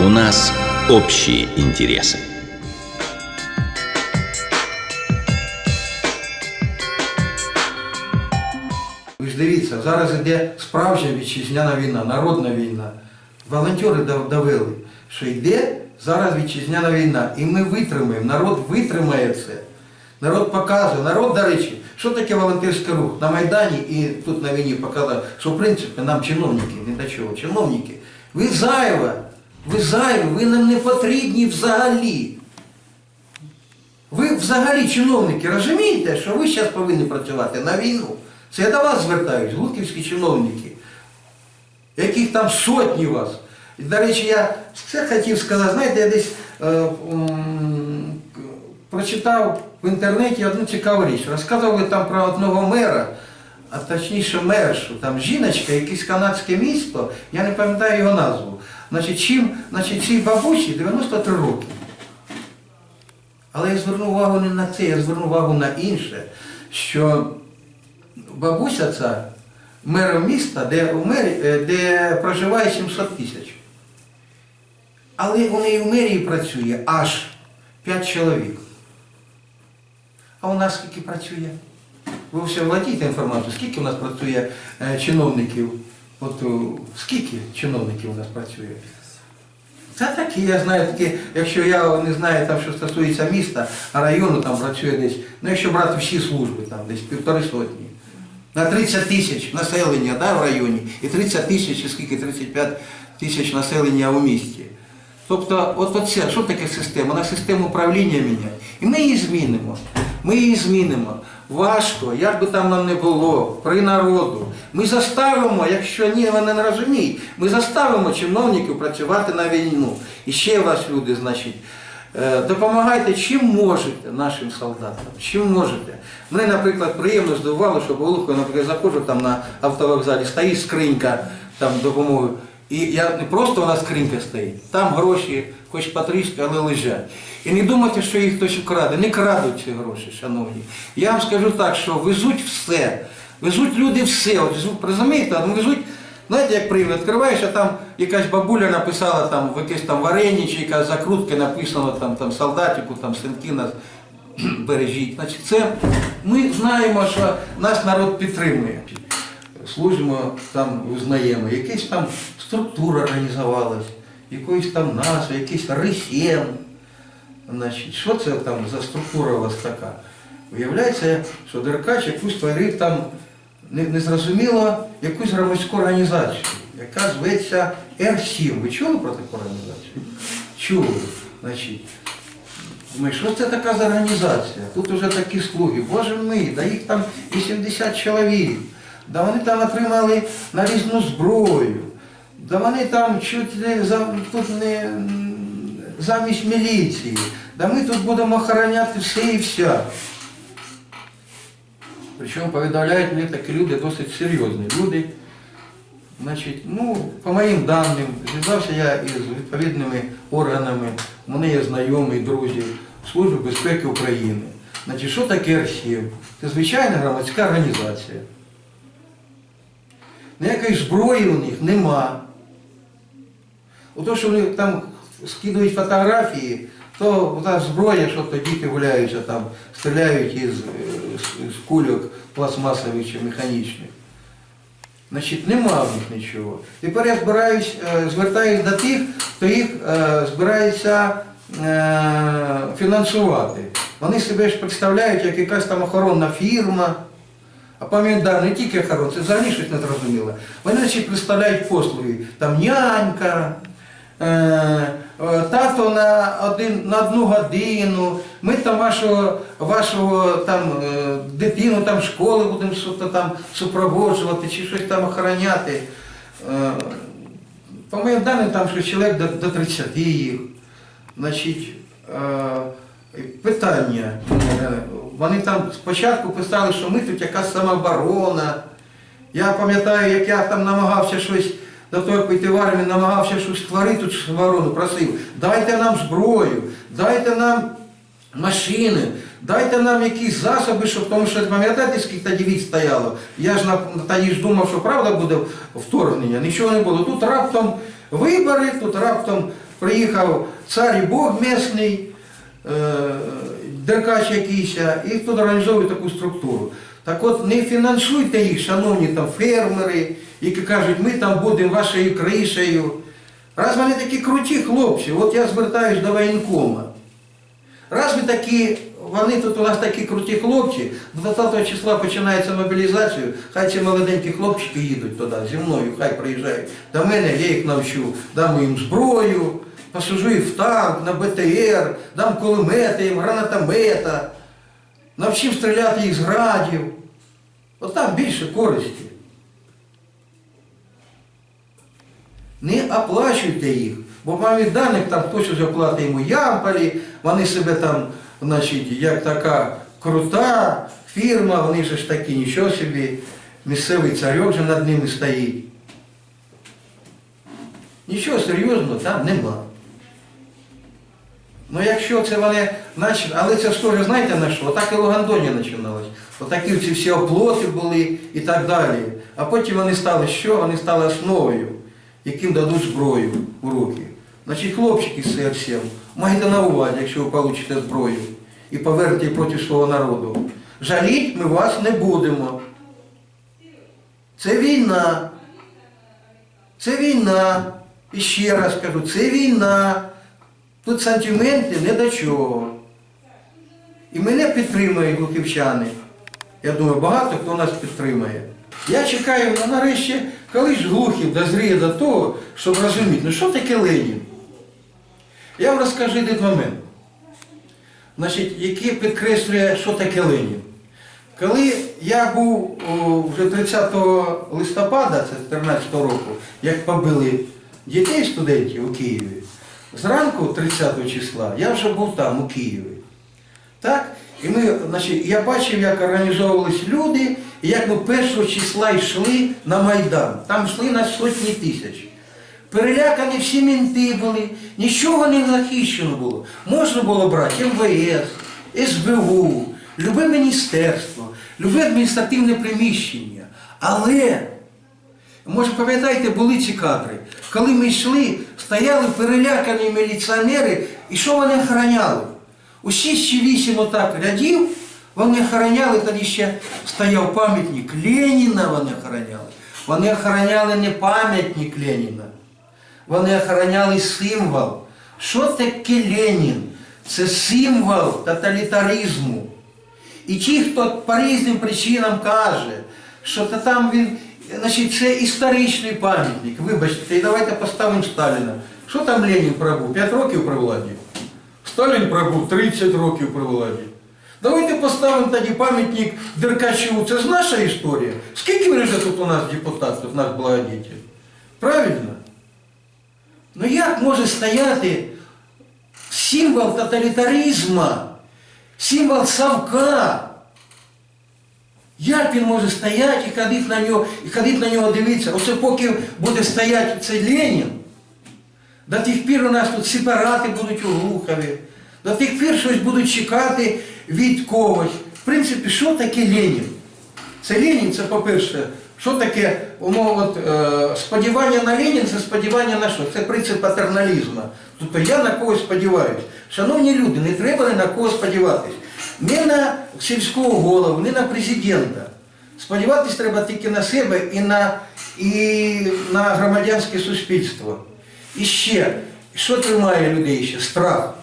У нас общие интересы. Ви ж дивіться, зараз іде справжня вітчизняна війна, народна війна. Волонтери дав- довели, що йде зараз вітчизняна війна. І ми витримаємо, народ витримає це. Народ показує, народ, до речі, що таке волонтерський рух? На Майдані і тут на війні показав, що в принципі нам чиновники, не до чого, чиновники, ви зайва, ви зайві, ви нам не потрібні взагалі. Ви взагалі, чиновники, розумієте, що ви зараз повинні працювати на війну? Це я до вас звертаюсь, гудківські чиновники, яких там сотні вас. І, до речі, я це хотів сказати, знаєте, я десь е, м, прочитав в інтернеті одну цікаву річ. Розказували там про одного мера, а точніше мершу, там жіночка, якесь канадське місто, я не пам'ятаю його назву. Значить, чим, значить, цій бабусі 93 роки. Але я звернув увагу не на це, я звернув увагу на інше, що бабуся ця мером міста, де, у мері, е, де проживає 700 тисяч. Але у неї в мерії працює аж 5 чоловік. А у нас скільки працює? Ви все володієте інформацією, скільки у нас працює е, чиновників? От скільки чиновників у нас працює? Це такі, я знаю такі, якщо я не знаю, там, що стосується міста, району там працює десь, ну якщо брати всі служби, там десь півтори сотні. На 30 тисяч населення да, в районі і 30 тисяч, і скільки 35 тисяч населення у місті. Тобто, от оце, що таке система? Вона систему управління міняє. І ми її змінимо. Ми її змінимо. Важко, як би там нам не було, при народу. Ми заставимо, якщо ні, вони не розуміють, ми заставимо чиновників працювати на війну. І ще вас, люди, значить, е, допомагайте чим можете нашим солдатам, чим можете. Мене, наприклад, приємно здивувало, що Болохою, наприклад, заходжу там на автовокзалі, стоїть скринька там допомоги. І я не просто вона скринька стоїть, там гроші, хоч потрішки, але лежать. І не думайте, що їх хтось украде. Не крадуть ці гроші, шановні. Я вам скажу так, що везуть все. Везуть люди все. От, розумієте, везуть, знаєте, як привід, відкриваєш, а там якась бабуля написала там в якесь там варені, чи якась закрутка написано там, там солдатику, там синки нас бережіть. Значить, це ми знаємо, що наш народ підтримує служимо, там визнаємо, якась там структура організувалась, якоїсь там назви, якийсь ресєм. Значить, що це там за структура у вас така? Виявляється, що Деркач якусь творив там не- незрозуміло якусь громадську організацію, яка зветься Р7. Ви чули про таку організацію? Чули. Значить, Думаю, що це така за організація? Тут уже такі слуги. Боже мій, да їх там 80 чоловік. Да вони там отримали нарізну зброю. Да вони там чуть не тут не замість міліції. Да ми тут будемо охороняти все і вся. Причому повідомляють мені такі люди досить серйозні люди. Значить, ну, по моїм даним, зв'язався я із відповідними органами, у мене є знайомі, друзі Служби безпеки України. Значить, що таке архів? Це звичайна громадська організація. Ніякої зброї у них нема. Ото, що вони там скидують фотографії, то та зброя, що то діти гуляються, там, стріляють із, е, з- з кульок пластмасових чи механічних. Значить, нема в них нічого. Тепер я збираюсь, е, звертаюсь до тих, хто їх е, збирається е, фінансувати. Вони себе ж представляють як якась там охоронна фірма. А пам'ятаю, не тільки охорона, це взагалі щось незрозуміле. Вони ще представляють послуги. Там нянька, е, е, тато на, один, на одну годину, ми там вашого, вашого там, е, дитину там школи будемо там супроводжувати чи щось там охороняти. Е, по моїм даним, там що чоловік до, до 30 їх. Значить, е, питання. Вони там спочатку писали, що ми тут якась самооборона. Я пам'ятаю, як я там намагався щось до того, піти в армію, намагався щось створити тут самооборону, просив, дайте нам зброю, дайте нам машини, дайте нам якісь засоби, щоб, тому що пам'ятаєте, скільки тоді військ стояло? Я ж на тоді ж думав, що правда буде вторгнення, нічого не було. Тут раптом вибори, тут раптом приїхав цар і Бог місний, е, деркач якийсь, і тут організовує таку структуру. Так от не фінансуйте їх, шановні там фермери, які кажуть, ми там будемо вашою кришею. Раз вони такі круті хлопці, от я звертаюсь до воєнкома. Раз ви такі, вони тут у нас такі круті хлопці, 20 числа починається мобілізація, хай ці молоденькі хлопчики їдуть туди зі мною, хай приїжджають. До мене, я їх навчу, дам їм зброю, посажу їх в танк, на БТР, дам кулемети їм, гранатомета, навчив стріляти їх з градів. От там більше користі. Не оплачуйте їх, бо мамі даних там хтось платить йому ямполі, вони себе там, значить, як така крута фірма, вони ж такі нічого собі, місцевий царьок же над ними стоїть. Нічого серйозного там нема. Ну якщо це вони, значить, але це ж теж знаєте на що? Отак і Лугандоні починалось. Отакі ці всі оплоти були і так далі. А потім вони стали що? Вони стали основою, яким дадуть зброю у руки. Значить, хлопчики з на увазі, якщо ви получите зброю і повернете проти свого народу. Жаліть ми вас не будемо. Це війна. Це війна. І ще раз кажу, це війна. Тут сантименти не до чого. І мене підтримують глухівчани. Я думаю, багато хто нас підтримує. Я чекаю, нарешті, коли ж глухів дозріє до того, щоб розуміти, ну що таке Ленін? Я вам розкажу один момент, значить, який підкреслює, що таке Ленін. Коли я був о, вже 30 листопада, це 2014 року, як побили дітей студентів у Києві, зранку 30 числа я вже був там, у Києві. Так? І ми, значить, я бачив, як організовувались люди, і як ми першого числа йшли на Майдан. Там йшли на сотні тисяч. Перелякані всі мінти були, нічого не захищено було. Можна було брати МВС, СБУ, любе міністерство, любе адміністративне приміщення. Але Може, пам'ятаєте, були ці кадри. Коли ми йшли, стояли перелякані міліціонери, і що вони охороняли? У 6 чи 8 отак рядів вони охороняли, тоді ще стояв пам'ятник Леніна вони охороняли. Вони охороняли не пам'ятник Леніна. Вони охороняли символ. Що таке Ленін? Це символ тоталітаризму. І ті, хто по різним причинам каже, що та там він, значить, це історичний пам'ятник. Вибачте, і давайте поставимо Сталіна. Що там Ленін пробув? 5 років при владі? Сталін пробув 30 років при владі. Давайте поставимо тоді пам'ятник Деркачу. Це ж наша історія. Скільки вже тут у нас депутатів, наш благодетель? Правильно? Ну як може стояти символ тоталітаризму, символ Савка? Як він може стояти і ходити на нього, і ходити на нього дивитися? Оце поки буде стояти цей Ленін, до тих пір у нас тут сепарати будуть у Глухові, до тих пір щось будуть чекати від когось. В принципі, що таке Ленін? Це Ленін, це по-перше, що таке умова, от, е, сподівання на Ленін це сподівання на що? Це принцип патерналізму. Тобто я на когось сподіваюся. Шановні люди, не треба ні на кого сподіватись. Не на сільського голову, не на президента. Сподіватись треба тільки на себе і на, і на громадянське суспільство. І ще, що тримає людей ще? Страх.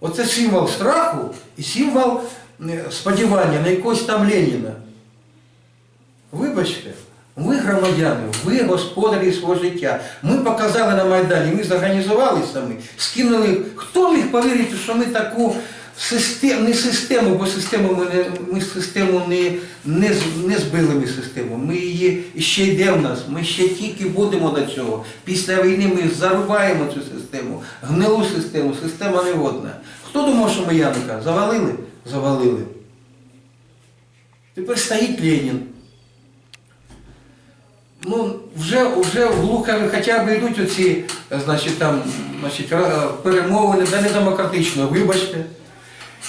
Оце символ страху і символ е, сподівання на якогось там Леніна. Вибачте, ми громадяни, ви господарі свого життя. Ми показали на Майдані, ми зорганізували самі, скинули. Хто міг повірити, що ми таку систему, не систему, бо систему ми, не, ми систему не, не, не збили ми систему. Ми її ще йде в нас, ми ще тільки будемо до цього. Після війни ми зарубаємо цю систему, гнилу систему, система негодна. Хто думав, що ми Яника? Завалили? Завалили. Тепер стоїть Ленін. Ну, вже, вже в Глухові хоча б йдуть оці, значить, там, значить, перемовини, да не демократично, вибачте.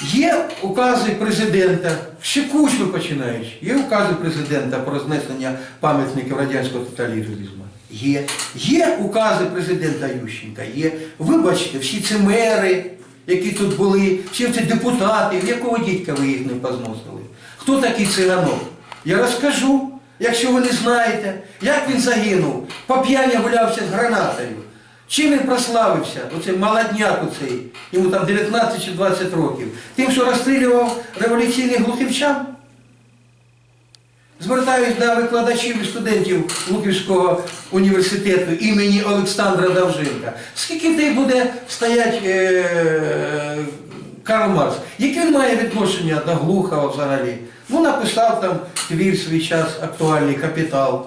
Є укази президента, ще кучми починаючи, є укази президента про знесення пам'ятників радянського тоталітаризму. Є. Є укази президента Ющенка, є. Вибачте, всі ці мери, які тут були, всі ці депутати, в якого дідька ви їх не позносили? Хто такий циганок? Я розкажу, якщо ви не знаєте, як він загинув, по п'яні гулявся з гранатою. Чим він прославився, оцей молодняк оцей, йому там 19 чи 20 років, тим, що розстрілював революційних глухівчан? Звертаюсь до викладачів і студентів Луківського університету імені Олександра Давженка. Скільки в них буде стоять е, Карл Маркс? Яке він має відношення до Глухова взагалі? Ну, написав там твір свій час актуальний капітал.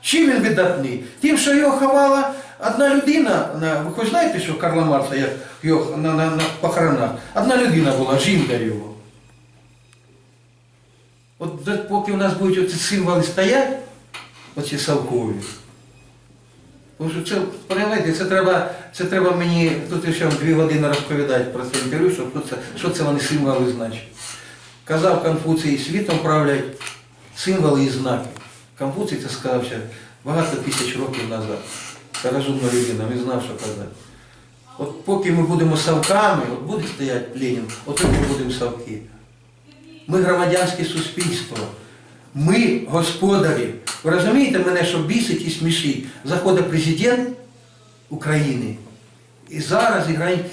Чим він видатний? Тим, що його ховала одна людина, ви хоч знаєте, що Карла Маркса як його на, на, на похоронах, одна людина була, жінка його. От поки у нас будуть оці символи стоять, оці тому що це, понимаєте, це треба, це треба мені, тут ще дві години розповідати про це інтерв'ю, що, що це вони символи значать. Казав Конфуцій, світом правлять символи і знаки. Конфуцій це сказав ще багато тисяч років назад. Це розумна людина, він знав, що казати. От поки ми будемо совками, от буде стояти Ленін, от ми будемо совки. Ми громадянське суспільство. Ми господарі. Ви розумієте мене, що бісить і смішить? Заходить президент України. І зараз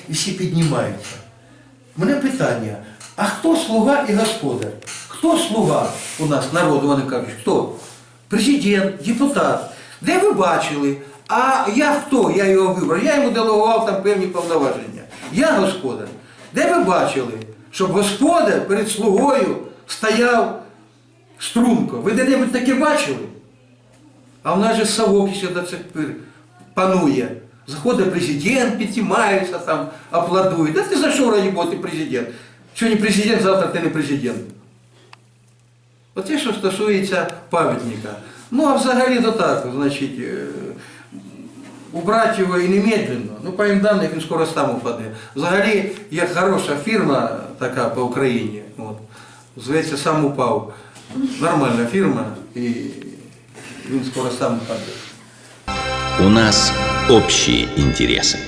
і всі піднімаються. Мене питання, а хто слуга і господар? Хто слуга у нас, народу, вони кажуть, хто? Президент, депутат. Де ви бачили? А я хто? Я його вибрав. Я йому делегував там певні повноваження. Я господар. Де ви бачили, щоб господар перед слугою стояв струнко? Ви де-небудь таке бачили? А в нас же совок ще до цих пір панує. Заходить президент, підтімається там, аплодує. Да ти за що раді ти президент? Сьогодні президент, завтра ти не президент. Оце, що стосується пам'ятника. Ну, а взагалі то так, значить, е, убрати його і немедленно. Ну, по їм даних він скоро сам упаде. Взагалі є хороша фірма така по Україні. От, зветься сам упав. Нормальна фірма, і він скоро сам упаде. У нас общие интересы.